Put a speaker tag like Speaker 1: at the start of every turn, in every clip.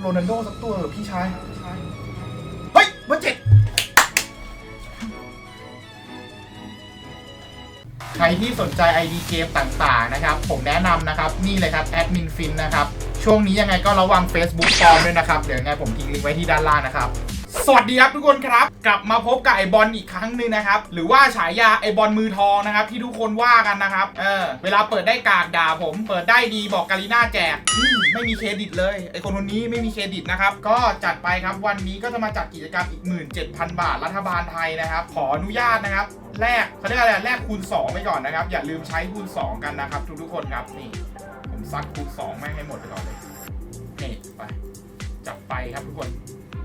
Speaker 1: โรนัลโดสักตัวเหรอพี่ชายพี่ชายเฮ้ยเบอร์เจ็ดใครที่สนใจ ID เกมต่างๆนะครับ ผมแนะนำนะครับ นี่เลยครับแอดมินฟินนะครับ ช่วงนี้ยังไงก็ระวัง Facebook ปลอมด้วยนะครับ เดี๋ยวยังไงผมทิ้งลิงก์ไว้ที่ด้านล่างนะครับ สวัสดีครับทุกคนครับ กลับมาพบกับไอบอลอีกครั้งหนึ่งนะครับ หรือว่าฉายาไอบอลมือทองนะครับ ที่ทุกคนว่ากันนะครับเออเวลาเปิดได้กากด่าผม เปิดได้ดีบอกกาลิน่าแจกไม่มีเครดิตเลยไอคนคนนี้ไม่มีเครดิตนะครับ ก็จัดไปครับวันนี้ก็จะมาจัดกิจกรรมอีก 17,000 บาทรัฐบาลไทยนะครับ ขออนุญาตนะครับแลกเขาเรียกอะไรแลกคูณ 2 ไปก่อนนะครับ อย่าลืมใช้คูณ 2 กันนะครับ ทุกๆคนครับนี่ ผมซัดคูณ2ไม่งให้หมดไปก่อนเลยนี่ไปจับไปครับทุกคน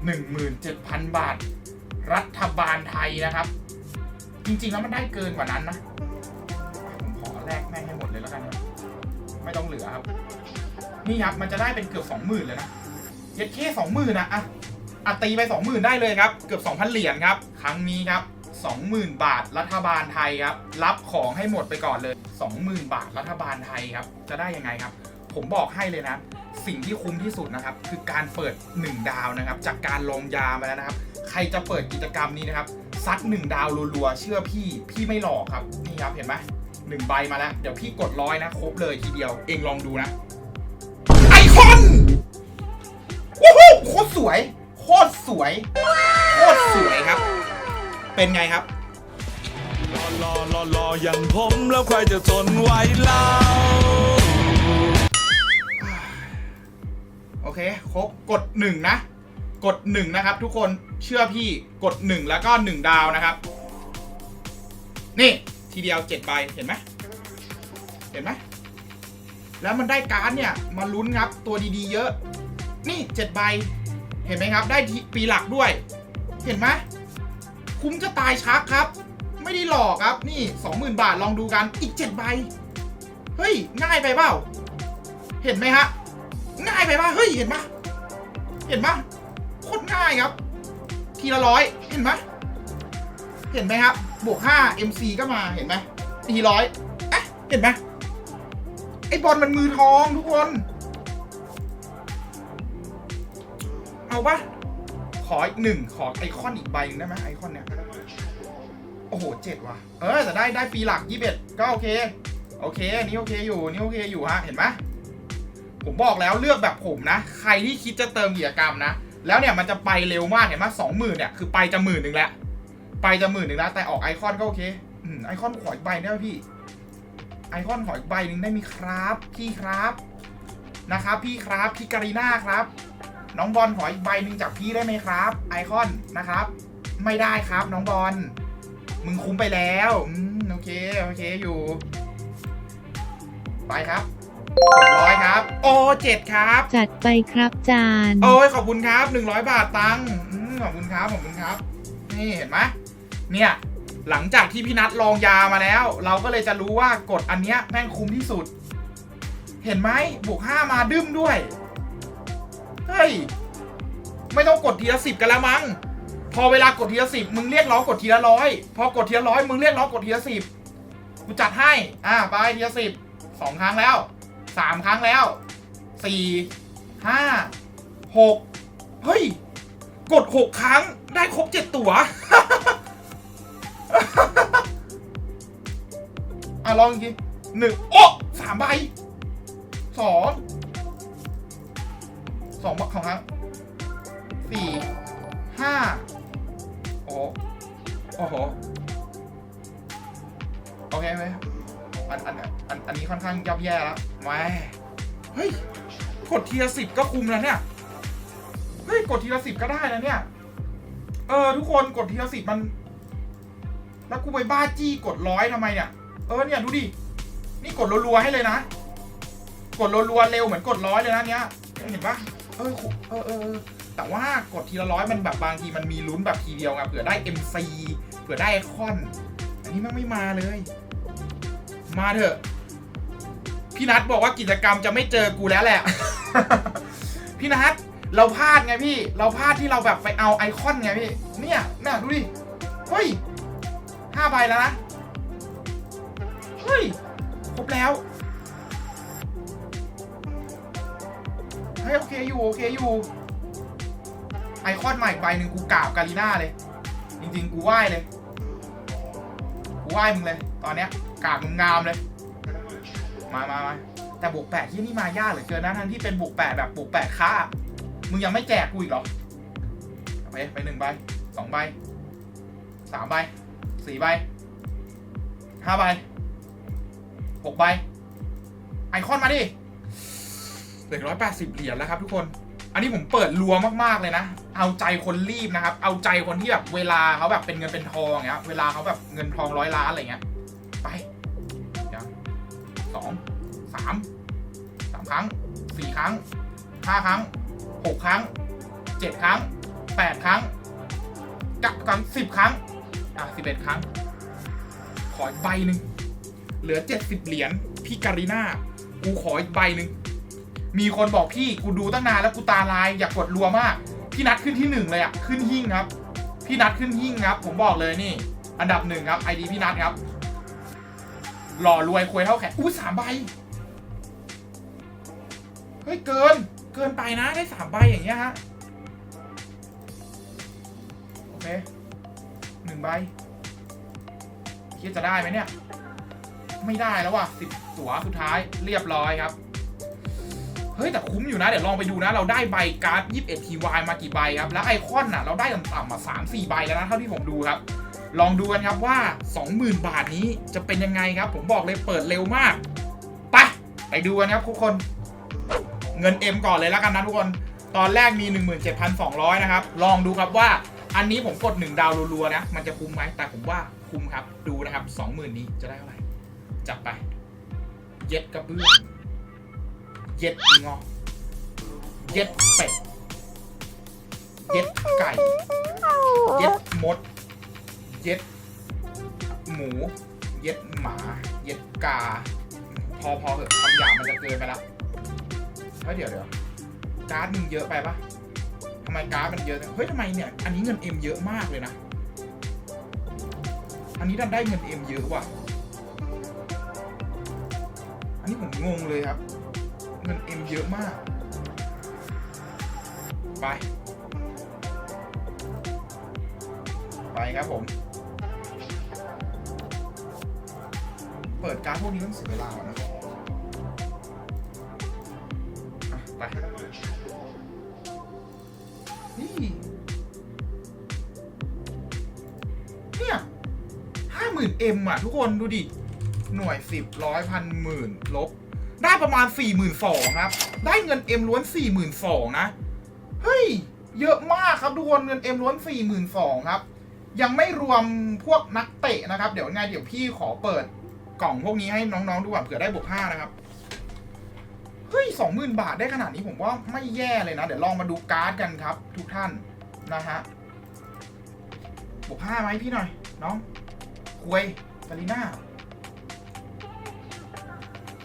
Speaker 1: 17,000 บาท รัฐบาลไทยนะครับ จริงๆแล้วมันได้เกินกว่านั้นนะ ผมขอแลกแม่งให้หมดเลยแล้วกันครับไม่ต้องเหลือครับ นี่ครับมันจะได้เป็นเกือบ 20,000เลยนะเย็ดแค่20,000นะอะอะตีไป 20,000 ได้เลยครับเกือบ 2,000 เหรียญครับ ครั้งนี้ครับ 20,000 บาทรัฐบาลไทยครับ รับของให้หมดไปก่อนเลย 20,000 บาทรัฐบาลไทยครับ จะได้ยังไงครับ ผมบอกให้เลยนะ สิ่งที่คุ้มที่สุดนะครับ คือการเปิด 1 ดาวนะครับ จากการลงยามาแล้วนะครับ ใครจะเปิดกิจกรรมนี้นะครับซัด1ดาวรัวๆเชื่อพี่พี่ไม่หลอกครับนี่ครับเห็นไหมหนึ่งใบมาแล้ว เดี๋ยวพี่กดร้อยนะครบเลยทีเดียวเองลองดูนะ ไอคอนโอ้โหโคตรสวย โคตรสวยโคตรสวยครับ เป็นไงครับ
Speaker 2: รอรอรอรออย่างผมแล้วใครจะทนไหวเล่า
Speaker 1: เคครบกดหนึ่งนะ กดหนึ่งนะครับ ทุกคนเชื่อพี่กดหนึ่งแล้วก็หนึ่งดาวนะครับ นี่ทีเดียวเจ็ดใบเห็นไหมเห็นไหมแล้วมันได้การ์ดเนี่ยมาลุ้นครับตัวดีๆเยอะ นี่เจ็ดใบเห็นไหมครับ ได้ปีหลักด้วย เห็นไหมคุ้มจะตายชักครับ ไม่ได้หลอกครับนี่สองหมื่นบาทลองดูกันอีกเจ็ดใบเฮ้ยง่ายไปเปล่า เห็นไหมฮะ ง่ายไปปะเฮ้ย เห็นปะเห็นปะโคตรง่ายครับ ทีละร้อยเห็นปะเห็นไหมครับ บวกห้า MC ก็มาเห็นไหมทีร้อยเอ๊ะเห็นไหมไอ้บอลมันมือทองทุกคน เอาปะขออีกหนึ่งขอไอคอนอีกใบหนึงได้ไหมไอคอนเนี่ย โอ้โหเจ็ดว่ะ เออแต่ได้ได้ปีหลักยี่สิบเอ็ดก็โอเค โอเคนนี้โอเคอยู่ นี่โอเคอยู่ฮะ เห็นไหม ผมบอกแล้วเลือกแบบผมนะ ใครที่คิดจะเติมกิจกรรมนะ แล้วเนี่ยมันจะไปเร็วมากเห็นไหมสองหมื่นเนี่ยคือไปจะหมื่นหนึ่งแล้ว ไปจะหมื่นหนึ่งแล้วแต่ออกไอคอนก็โอเคอืมไอคอนขออีกใบได้ไหมพี่ ไอคอนขออีกใบหนึ่งได้มีครับพี่ครับนะครับพี่ครับพี่การีน่าครับ น้องบอลขออีกใบหนึ่งจากพี่ได้ไหมครับ ไอคอนนะครับ ไม่ได้ครับน้องบอลมึงคุ้มไปแล้วอืมโอเคโอเคอยู่ ไปครับ ร้อยครับ โอเจ็ดครับ
Speaker 3: จัดไปครับจาน
Speaker 1: โอ้ยขอบคุณครับหนึ่งร้อยบาทตังค์อืมขอบคุณครับขอบคุณครับ นี่เห็นไหมเนี่ย หลังจากที่พี่นัทลองยามาแล้ว เราก็เลยจะรู้ว่ากดอันเนี้ยแม่งคุ้มที่สุด เห็นไหมบวกห้ามาดึ้มด้วย เฮ้ย ไม่ต้องกดทีละสิบกันแล้วมั้ง พอเวลากดทีละสิบมึงเรียกร้องกดทีละร้อยพอกดทีละร้อยมึงเรียกร้องกดทีละสิบกูจัดให้ อ่าไปทีละสิบสองครั้งแล้ว สามครั้งแล้วสี่ห้าหกเฮ้ย กดหกครั้งได้ครบเจ็ดตัวอะลองอีกทีหนึ่งโอ้สามใบสองสองของครั้งสี่ห้าโอ้โหโอ้โหโอเคไหมอันอันอันอันนี้ค่อนข้างยับแย่แล้ว ไม่เฮ้ย กดทีละสิบก็คุมแล้วเนี่ย เฮ้ย กดทีละสิบก็ได้นะเนี่ย เออ ทุกคนกดทีละสิบมัน แล้วกูไปบ้าจี้กดร้อยทำไมเนี่ย เออเนี่ยดูดิ นี่กดรัวๆให้เลยนะ กดรัวๆเร็วเหมือนกดร้อยเลยนะเนี้ย เห็นปะเออเออเออเออแต่ว่ากดทีละร้อยมันแบบบางทีมันมีลุ้นแบบทีเดียวไงเผื่อได้ MC เผื่อได้ไอคอน อันนี้มันไม่มาเลย มาเถอะ พี่นัทบอกว่ากิจกรรมจะไม่เจอกูแล้วแหละ พี่นัทเราพลาดไงพี่ เราพลาดที่เราแบบไปเอาไอคอนไงพี่ เนี่ยน่ะดูดิ เฮ้ยห้าใบแล้วนะ เฮ้ย ครบแล้ว เฮ้ย โอเคอยู่ โอเคอยู่ ไอคอนใหม่ใบหนึ่งกูกราบกาลิน่าเลย จริงๆ กูไหว้เลย กูไหว้มึงเลย ตอนเนี้ยกราบมึงงามเลย มามามาแต่บวกแปดที่นี่มายากเหลือเกินนะทั้งที่เป็นบวกแปดแบบบวกแปดค่ามึงยังไม่แจกกูอีกเหรอไปไปหนึ่งใบสองใบสามใบสี่ใบห้าใบหกใบไอคอนมาดิเหลือร้อยแปดสิบเหรียญแล้วครับทุกคน อันนี้ผมเปิดรัวมากๆเลยนะ เอาใจคนรีบนะครับ เอาใจคนที่แบบเวลาเขาแบบเป็นเงินเป็นทองอย่างเงี้ย เวลาเขาแบบเงินทองร้อยล้านอะไรเงี้ย ไป สองสามสามครั้งสี่ครั้งห้าครั้งหกครั้งเจ็ดครั้งแปดครั้งกะกันสิบครั้ง อะสิบเอ็ดครั้ง ขออีกใบหนึ่งเหลือเจ็ดสิบเหรียญพี่การีน่ากูขออีกใบหนึ่งมีคนบอกพี่กูดูตั้งนานแล้วกูตาลายอยากกดรัวมาก พี่นัดขึ้นที่หนึ่งเลยอะขึ้นหิ่งครับ พี่นัดขึ้นหิ่งครับ ผมบอกเลยนี่ อันดับหนึ่งครับไอดีพี่นัดครับ หล่อรวยควยเท่าแขนอู้สามใบ เฮ้ย เกิน เกินไปนะได้สามใบอย่างเงี้ยฮะ โอเคหนึ่งใบคิดจะได้ไหมเนี่ย ไม่ได้แล้วว่ะสิบตัวสุดท้ายเรียบร้อยครับเฮ้ย แต่คุ้มอยู่นะ เดี๋ยวลองไปดูนะ เราได้ใบการ์ด 21 TY มากี่ใบครับ แล้วไอคอนน่ะ เราได้ต่ำๆมา3-4 ใบแล้วนะ เท่าที่ผมดูครับ ลองดูกันครับว่า 20,000 บาทนี้จะเป็นยังไงครับ ผมบอกเลยเปิดเร็วมากไปไปดูกันครับทุกคน เงิน M ก่อนเลยแล้วกันนะทุกคน ตอนแรกมี 17,200 นะครับ ลองดูครับว่าอันนี้ผมกด 1 ดาวรัวๆนะ มันจะคุ้มไหมแต่ผมว่าคุ้มครับ ดูนะครับ 20,000 นี้จะได้เท่าไหร่ จับไป เย็ดกระเบื้องเย็ดงอเย็ดเป็ด เย็ดไก่ เย็ดมด เย็ด หมู เย็ดหมา เย็ดกา พอพอเถอะคำหยาบมันจะเกินไปละเฮ้ยเดี๋ยวเดี๋ยวการ์ดมึงเยอะไปปะทำไมการ์ดมันเยอะเฮ้ยทำไมเนี่ย อันนี้เงินเอ็มเยอะมากเลยนะ อันนี้ดันได้เงินเอ็มเยอะว่ะ อันนี้ผมงงเลยครับ เงินเอ็มเยอะมาก ไป ไปครับผม เปิดการ์ดพวกนี้ต้องเสียเวลาก่อนนะอะไป นี่ เนี่ยห้าหมื่นเอ็มอะทุกคนดูดิ หน่วยสิบร้อยพันหมื่นลบ ได้ประมาณ4 2 0 0 0ครับ ได้เงินเอ็มล้วน4 2 0 0 0นซองนะ เฮ้ย เยอะมากครับทุกคน เงินเอ็มล้วน4 2 0 0 0ครับยังไม่รวมพวกนักเตะนะครับ เดี๋ยวไงเดี๋ยวพี่ขอเปิด กล่องพวกนี้ให้น้องๆดูก่อนเผื่อได้บวก5นะครับเฮ้ย20,000บาทได้ขนาดนี้ผมว่าไม่แย่เลยนะ เดี๋ยวลองมาดูการ์ดกันครับ ทุกท่านนะฮะบวก5ไหมพี่หน่อย น้องคุยซาลีน่า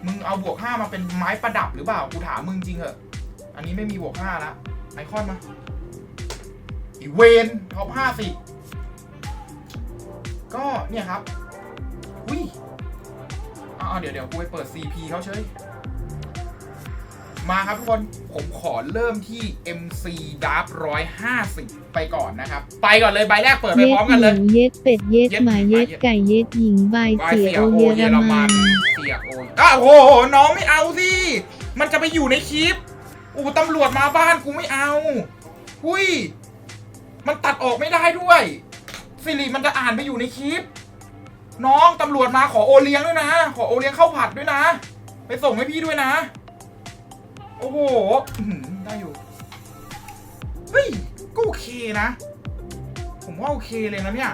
Speaker 1: มึงเอาบวกห้ามาเป็นไม้ประดับหรือเปล่ากูถามมึงจริงเหอะอันนี้ไม่มีบวกห้าละไอคอนมาอีเวนท็อปห้าสิก็เนี่ยครับ อุ้ย อ่าเดี๋ยวเดี๋ยวกูไปเปิด CP เขาเฉยมาครับทุกคน ผมขอเริ่มที่ MC d a r 150ไปก่อนนะครับ ไปก่อนเลย ใบแรกเปิดไป
Speaker 3: เย็
Speaker 1: พร้อ
Speaker 3: ด
Speaker 1: มกัน
Speaker 3: ห
Speaker 1: เล
Speaker 3: มู
Speaker 1: ย
Speaker 3: เย็ดเป็ดเย็ด
Speaker 1: เย็ด
Speaker 3: หมา
Speaker 1: หมา
Speaker 3: เย็ด
Speaker 1: เย็ด
Speaker 3: ไก่เย็ดหญิงบาย
Speaker 1: บาย
Speaker 3: เสีย
Speaker 1: เสีย
Speaker 3: โอ
Speaker 1: โอ
Speaker 3: เยอ
Speaker 1: เยอ
Speaker 3: ร
Speaker 1: ร
Speaker 3: มั
Speaker 1: มัน
Speaker 3: น
Speaker 1: เสียโออ้าวโห น้องไม่เอาสิ มันจะไปอยู่ในคลิปอู้ตำรวจมาบ้านกูไม่เอา หุยมันตัดออกไม่ได้ด้วย สิริมันจะอ่านไปอยู่ในคลิป น้องตำรวจมาขอโอเลี้ยงด้วยนะ ขอโอเลี้ยงข้าวผัดด้วยนะ ไปส่งให้พี่ด้วยนะ โอ้โหได้อยู่ เฮ้ย ก็โอเคนะ ผมว่าโอเคเลยนะเนี่ย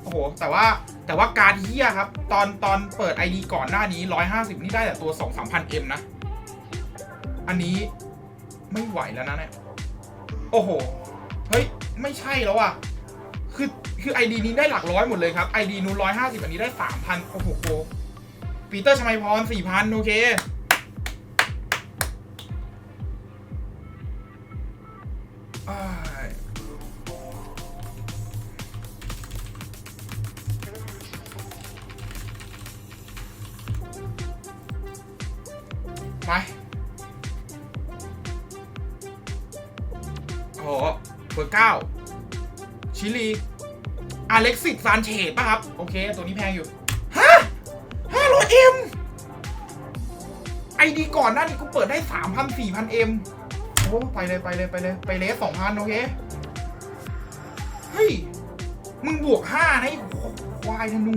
Speaker 1: โอ้โห แต่ว่าแต่ว่าการเฮียครับ ตอนตอนเปิด ID ก่อนหน้านี้ 150 นี่ได้แต่ตัว 2 3 0 0 M นะ อันนี้ไม่ไหวแล้วนะเนี่ย โอ้โห เฮ้ย ไม่ใช่แล้วอะ คือ ID นี้ได้หลักร้อยหมดเลยครับ ID นู้นร้อยห้าสิบอันนี้ได้สามพันโอ้โหปีเตอร์ชมัยพรสี่พันโอเคไปโอเบอร์เก้าชิลี อเล็กซิสซานเชตป่ะครับ โอเค ตัวนี้แพงอยู่ ฮะห้าร้อยเอ็มไอดีก่อนหน้านี้กูเปิดได้สามพันสี่พันเอ็มโอ้ไปเลยไปเลยไปเลยไปเลสสองพันโอเค เฮ้ย มึงบวกห้านะไอ้ควายธนู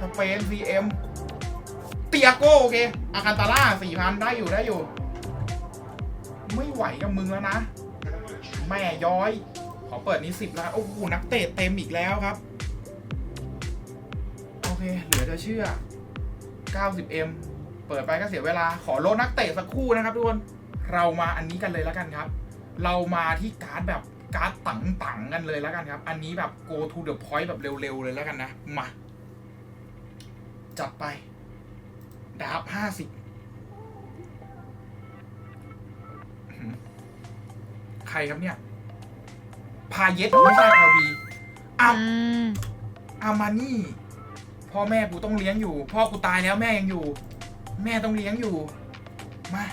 Speaker 1: สเปน CM เอ็มเตียโกโอเคอาคันตาร่าสี่พันได้อยู่ได้อยู่ ไม่ไหวกับมึงแล้วนะ แม่ย้อย อเปิดนี้สิบล้าน โอ้โห นักเตะเต็มอีกแล้วครับ โอเค เหลือจะเชื่อ 90M เปิดไปก็เสียเวลา ขอโลดนักเตะสักคู่นะครับทุกคน เรามาอันนี้กันเลยแล้วกันครับ เรามาที่การ์ดแบบการ์ดตังๆกันเลยแล้วกันครับ อันนี้แบบ go to the point แบบเร็วๆเลยแล้วกันนะ มา จัดไป ดาบห้าสิบใครครับเนี่ย พาเยสไม่ใช่อาวีอาอามานี่พ่อแม่กูต้องเลี้ยงอยู่ พ่อกูตายแล้วแม่ยังอยู่ แม่ต้องเลี้ยงอยู่ มา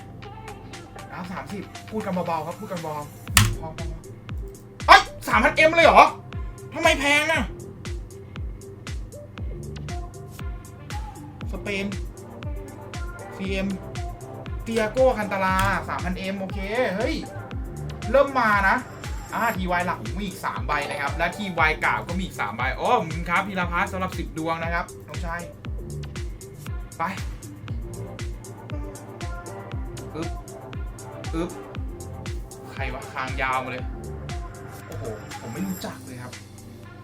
Speaker 1: ดาบสามสิบพูดกันเบาๆครับพูดกันเบาๆพอพอพอเอ้ยสามพันเอ็มเลยเหรอทำไมแพงอะสเปน CM เตียโก้คันตาลา 3,000M โอเค เฮ้ย เริ่มมานะ อ่าทีวายหลักมีอีก3ใบนะครับ และทีวายกาบก็มีอีก3ใบโอ้ขอบคุณครับพีรพัฒน์สำหรับ 10 ดวงนะครับน้องชายไปอึ๊บอึ๊บใครวะคางยาวมาเลย โอ้โห ผมไม่รู้จักเลยครับ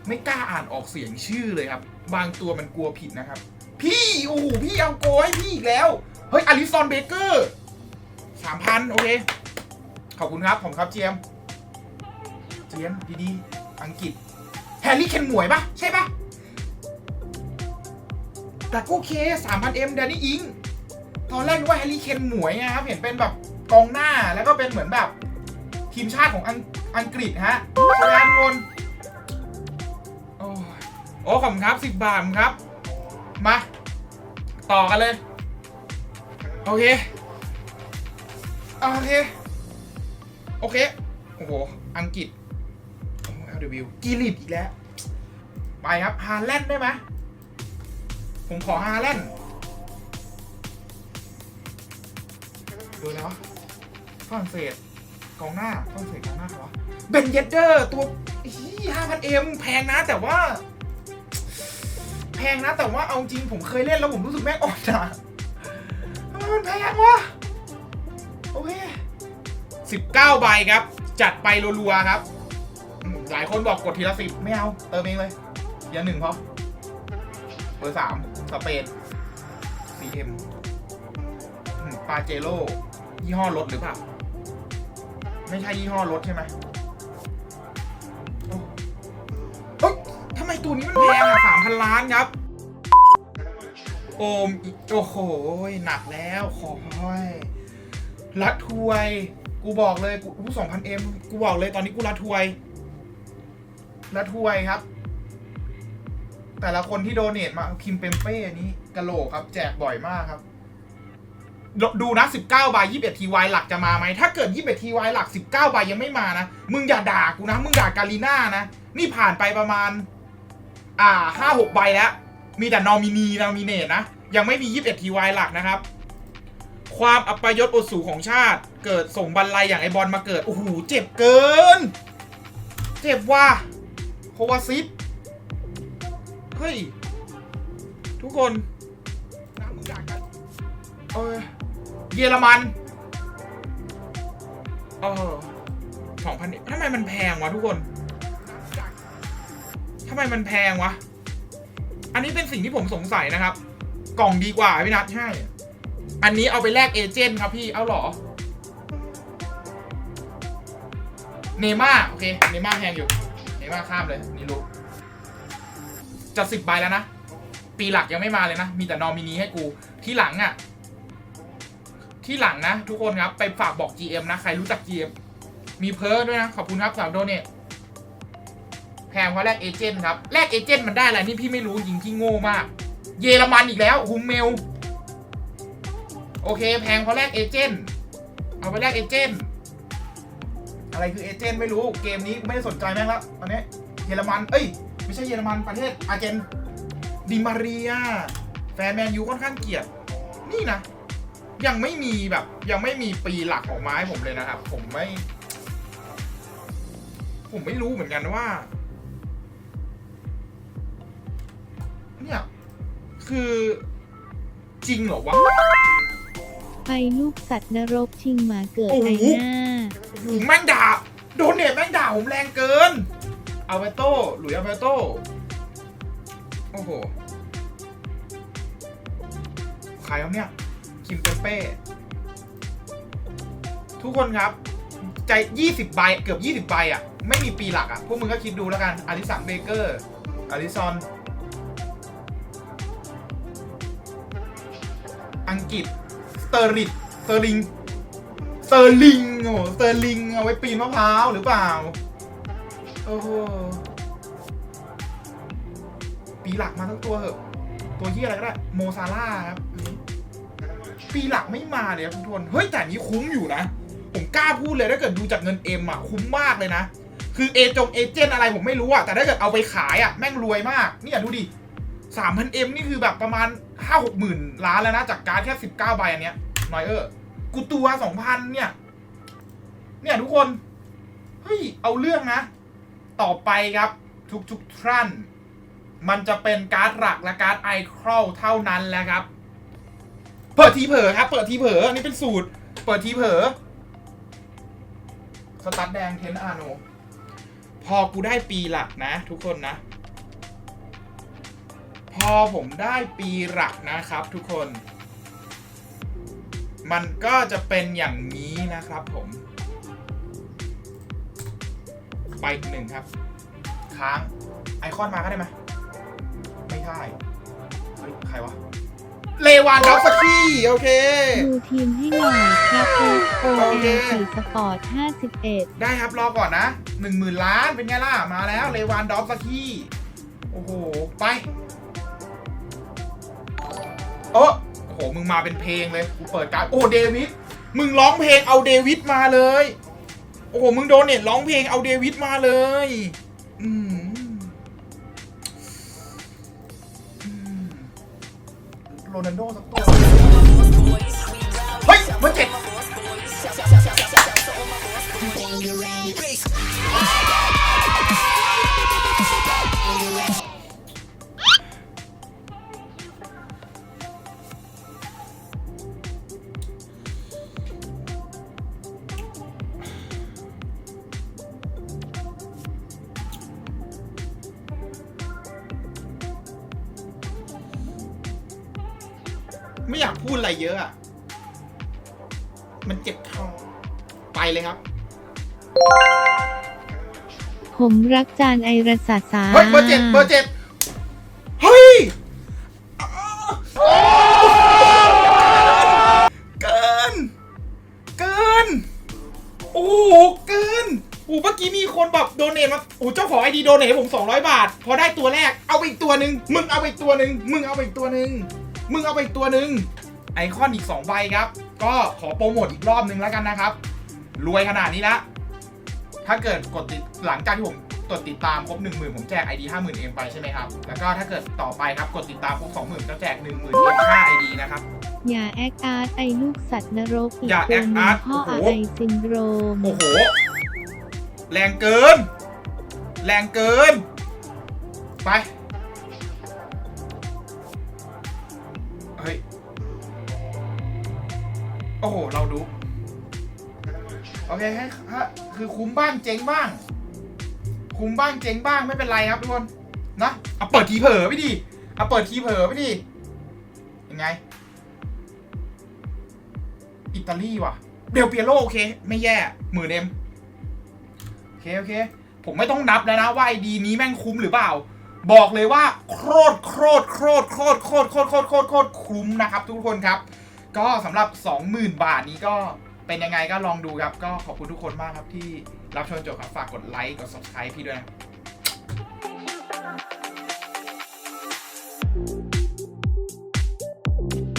Speaker 1: ไม่กล้าอ่านออกเสียงชื่อเลยครับ บางตัวมันกลัวผิดนะครับ พี่โอ้โหพี่เอาโกให้พี่อีกแล้ว เฮ้ยอลิซอนเบเกอร์สามพันโอเค ขอบคุณครับ ผมครับเจียม เจียมดีๆ อังกฤษ แฮร์รี่เคนหมวยปะใช่ปะแต่ก็โอเคสามพันเอ็มแดนนี่อิง ตอนแรกนึกว่าแฮร์รี่เคนหมวยไงครับ เห็นเป็นแบบกองหน้าแล้วก็เป็นเหมือนแบบ ทีมชาติของอังอังกฤษฮะใช่ไหมทุกคนโอ้โอ้ขอบคุณครับสิบบาทครับ มา ต่อกันเลย โอเค โอเค โอเค โอ้โห อังกฤษ เอลวิวกีริดอีกแล้ว ไปครับฮาแลนด์ได้ไหมผมขอฮาแลนด์ดูแล้วะฝรั่งเศสกองหน้าฝรั่งเศสกองหน้าเหรอเบนเยเดอร์ตัวห้าพันเอ็มแพงนะแต่ว่า แพงนะแต่ว่าเอาจริงผมเคยเล่นแล้วผมรู้สึกแม่งอ่อนอะทำไมมันแพงวะโอเคสิบเก้าใบครับ จัดไปรัวๆครับ หลายคนบอกกดทีละสิบไม่เอา เติมเองเลยอย่าหนึ่งพอเบอร์สามสเปน CM อืมปาเจโร่ยี่ห้อรถหรือเปล่า ไม่ใช่ยี่ห้อรถใช่ไหมโอ้เฮ้ยทำไมตัวนี้มันแพงอะสามพันล้านครับ โอมโอ้โห หนักแล้วขอยรัดทวย กูบอกเลยกูสองพันเอ็มกูบอกเลยตอนนี้กูรัดทวย รัดทวยครับ แต่ละคนที่โดเนทมาคิมเปมเป้นี้กะโหลกครับ แจกบ่อยมากครับ ดูนะ 19ใบ21ทีวายหลักจะมาไหม ถ้าเกิด 21ทีวายหลัก 19ใบยังไม่มานะ มึงอย่าด่ากูนะ มึงด่ากาลีน่านะ นี่ผ่านไปประมาณ อ่าห้าหกใบแล้ว มีแต่นอมินีนอมิเนตนะ ยังไม่มี 21ทีวายหลักนะครับความอัปยศอดสูของชาติ เกิดส่งบรรลัยอย่างไอบอลมาเกิด โอ้โห เจ็บเกิน เจ็บว่ะ โควาซิตเฮ้ย ทุกคนน้ำมึงอยากกันเออเยอรมันเออสองพันทำไมมันแพงวะทุกคนทำไมมันแพงวะ อันนี้เป็นสิ่งที่ผมสงสัยนะครับ กล่องดีกว่าพี่นัทใช่ อันนี้เอาไปแลกเอเจนต์ครับพี่ เอาหรอ เนม่าโอเค เนม่าแพงอยู่ เนม่าข้ามเลยนี่รู้จะสิบใบแล้วนะ ปีหลักยังไม่มาเลยนะ มีแต่นอมินีให้กู ที่หลังอะ่ะ ที่หลังนะ ทุกคนครับ ไปฝากบอก GM นะ ใครรู้จัก GM มีเพิร์ดด้วยนะ ขอบคุณครับสาวโดเนทแพงเพราะแลกเอเจนต์ครับ แลกเอเจนต์มันได้อะไรนี่พี่ไม่รู้จริงที่โง่มาก เยอรมันอีกแล้วฮุมเมล โอเค แพงเพราะแลกเอเจนต์เอาไปแลกเอเจนต์ อะไรคือเอเจนต์ไม่รู้เกมนี้ไม่ได้สนใจแม่งละตอนนี้เยอรมันเอ้ยไม่ใช่เยอรมันประเทศอาร์เจนดิมาเรียแฟนแมนยูค่อนข้างเกลียดนี่นะ ยังไม่มีแบบ ยังไม่มีปีหลักออกมาให้ผมเลยนะครับ ผมไม่ ผมไม่รู้เหมือนกันว่า เนี่ย คือจริงเหรอวะ
Speaker 3: ไปลูกสัตว์นรกชิงหมาเกิด
Speaker 1: โอ้โห
Speaker 3: ไอหน้า
Speaker 1: โอ้โหแม่งด่าโดนเนทแม่งด่าผมแรงเกินเอาเบโต้หลุยส์เอาเบโต้โอ้โห ใครครับเนี่ย คิมเปเป้ ทุกคนครับ ใจ 20 ใบ เกือบ 20 ใบอะไม่มีปีหลักอะพวกมึงก็คิดดูแล้วกันอาริสันเบเกอร์อาริซอน อังกฤษส เตอริดสเตอริงสเตอร์ลิงโอ้โหสเตอร์ลิงเอาไว้ปีนมะพร้าวหรือเปล่า โอ้โห ปีหลักมาทั้งตัวเหอะ ตัวที่อะไรก็ได้ โมซาร่าครับ ปีหลักไม่มาเลยครับทุกคน เฮ้ยแต่นนี้คุ้มอยู่นะ ผมกล้าพูดเลยถ้าเกิดดูจากเงินเอ็มอะคุ้มมากเลยนะ คือเอจงเอเจนต์อะไรผมไม่รู้อะ แต่ถ้าเกิดเอาไปขายอะแม่งรวยมาก เนี่ยดูดิ สามพันเอ็มนี่คือแบบประมาณห้าหกหมื่นล้านแล้วนะ จากการดแค่สิบเก้าใบอันเนี้ยนอยเออร์กูตัวสองพันเนี่ย เนี่ยทุกคน เฮ้ย เอาเรื่องนะ ต่อไปครับ ทุกทุกท่าน มันจะเป็นการ์ดหลักและการ์ดไอครอลเท่านั้นแหละครับ เปิดทีเผลอครับ เปิดทีเผลออันนี้เป็นสูตร เปิดทีเผลอสตาร์ทแดงเทนอาโน พอกูได้ปีหลักนะ ทุกคนนะ พอผมได้ปีหลักนะครับทุกคน มันก็จะเป็นอย่างนี้นะครับผม ไปอีกหนึ่งครับ ค้าง ไอคอนมาก็ได้ไหมไม่ใช่เฮ้ยใครวะ เลวานดอฟสกี้โอเค
Speaker 3: ดูทีมให้หน่อยครับ S O
Speaker 1: โอ
Speaker 3: L
Speaker 1: เค
Speaker 3: สี่สปอร์ต51
Speaker 1: ได้ครับรอก่อนนะหนึ่งหมื่นล้านเป็นไงล่ะ มาแล้วเลวานดอฟสกี้โอ้โห ไป โอ้โอ้โห มึงมาเป็นเพลงเลย กูเปิดการดโอ้เดวิด มึงร้องเพลงเอาเดวิดมาเลย โอ้โห มึงโดนเนี่ยร้องเพลงเอาเดวิดมาเลย อืมโรนัลโดสักตัวเฮ้ยเบอร์เจ็ด ไม่อยากพูดอะไรเยอะอะมันเจ็บคอไปเลยครับ
Speaker 3: ผมรักจานไอรสาสา
Speaker 1: เฮ้ยเบอร์เจ็ดเบอร์เจ็ดเฮ้ยเกิน เกิน โอ้โหเกินโอ้เมื่อกี้มีคนแบบโดเนทมาโอ้เจ้าของไอดีโดเนทให้ผม 200 บาท พอได้ตัวแรก เอาไปอีกตัวหนึ่งมึงเอาไปอีกตัวหนึ่งมึงเอาไปอีกตัวหนึ่ง มึงเอาไปอีกตัวหนึ่งไอคอนอีก2ใบครับ ก็ขอโปรโมทอีกรอบหนึ่งแล้วกันนะครับ รวยขนาดนี้ละ ถ้าเกิดกดติดหลังจากที่ผมกดติดตามครบ1 0,000 ผมแจก ID 50,000เอ็มไปใช่ไหมครับ แล้วก็ถ้าเกิดต่อไปครับกดติดตามครบ20,000จะแจก 10,000เอ็มค่า ID นะครับ
Speaker 3: อย่าแอคอาร์ตไอลูกสัตว์นรกอีก
Speaker 1: อย่า
Speaker 3: ตัวห
Speaker 1: act
Speaker 3: นึ่ง
Speaker 1: art
Speaker 3: พ่อ
Speaker 1: โอ้
Speaker 3: อะ
Speaker 1: โห
Speaker 3: ไรซินโดรม
Speaker 1: โอ้โห แรงเกิน แรงเกิน ไป โอ้โห เราดู โอเคให้ฮะคือคุ้มบ้างเจ๊งบ้าง คุ้มบ้างเจ๊งบ้างไม่เป็นไรครับทุกคน นะเอาเปิดทีเผลอไปดิเอาเปิดทีเผลอไปดิยังไง อิตาลีว่ะเดลเปียโรโอเค ไม่แย่หมื่นเอ็มโอเคโอเค ผมไม่ต้องนับแล้วนะว่าไอดีนี้แม่งคุ้มหรือเปล่า บอกเลยว่าโคตรโคตรโคตรโคตรโคตรโคตรโคตรโคตรโคตรคุ้มนะครับ ทุกคนครับ ก็สำหรับ 20,000 บาทนี้ก็เป็นยังไงก็ลองดูครับ ก็ขอบคุณทุกคนมากครับที่รับชมจบครับฝากกดไลค์กด subscribe พี่ด้วยนะ